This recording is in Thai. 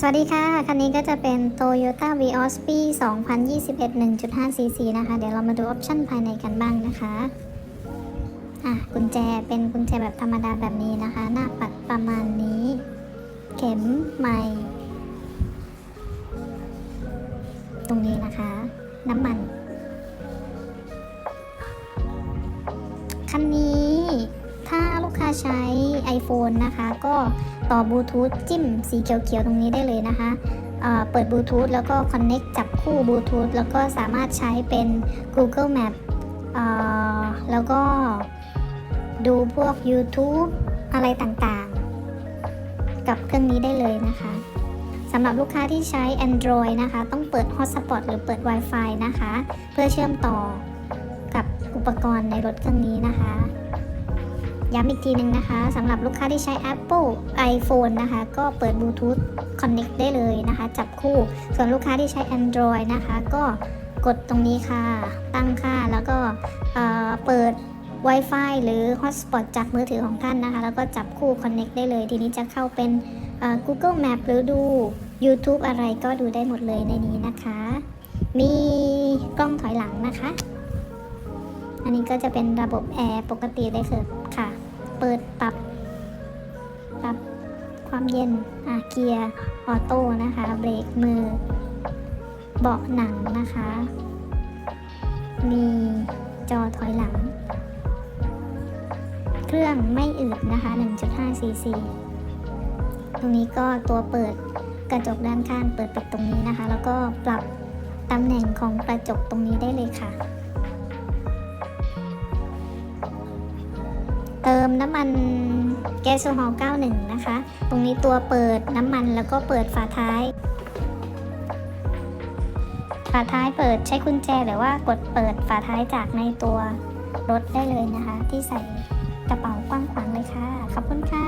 สวัสดีค่ะ คันนี้ก็จะเป็น Toyota Vios ปี2021 1.5 cc นะคะ เดี๋ยวเรามาดูออปชั่นภายในกันบ้างนะคะ อะ กุญแจเป็นกุญแจแบบธรรมดาแบบนี้นะคะ หน้าปัดประมาณนี้ เข็มใหม่ ตรงนี้นะคะ น้ำมัน ใช้ iPhone นะคะ ก็ต่อบลูทูธจิ้มสีเขียวๆตรงนี้ได้เลยนะคะเเปิดบลูทูธแล้วก็ Connect จับคู่บลูทูธแล้วก็สามารถใช้เป็น Google Map แล้วก็ดูพวก YouTube อะไรต่างๆ กับเครื่องนี้ได้เลยนะคะสำหรับลูกค้าที่ใช้ Android นะคะ ต้องเปิด Hotspot หรือเปิด Wi-Fi นะคะ เพื่อเชื่อมต่อกับอุปกรณ์ในรถเครื่องนี้นะคะ ย้ำอีกทีหนึ่งนะคะสำหรับลูกค้าที่ใช้ Apple iPhone นะคะ ก็เปิด Bluetooth Connect ได้เลยนะคะ จับคู่ ส่วนลูกค้าที่ใช้ Android นะคะ ก็กดตรงนี้ค่ะ ตั้งค่าแล้วก็เเปิด Wi-Fi หรือ Hotspot จากมือถือของท่านนะคะ แล้วก็จับคู่ Connect ได้เลย ทีนี้จะเข้าเป็น Google Map หรือดู YouTube อะไรก็ดูได้หมดเลยในนี้นะคะ มีกล้องถอยหลังนะคะ อันนี้ก็จะเป็นระบบแอร์ปกติได้คือค่ะ ปิดปรับปรับความเย็นอะเกียร์ออโต้นะคะเบรกมือ เบาะหนังนะคะ มีจอถอยหลัง เครื่องไม่อืดนะคะ 1.5 cc ตรงนี้ก็ตัวเปิดกระจกด้านข้างเปิดปิดตรงนี้นะคะ แล้วก็ปรับตำแหน่งของกระจกตรงนี้ได้เลยค่ะ เติมน้ำมันแก๊สโซฮอล์91 นะคะ ตรงนี้ตัวเปิดน้ำมันแล้วก็เปิดฝาท้าย ฝาท้ายเปิดใช้กุญแจหรือว่ากดเปิดฝาท้ายจากในตัวรถได้เลยนะคะ ที่ใส่กระเป๋ากว้างขวางเลยค่ะ ขอบคุณค่ะ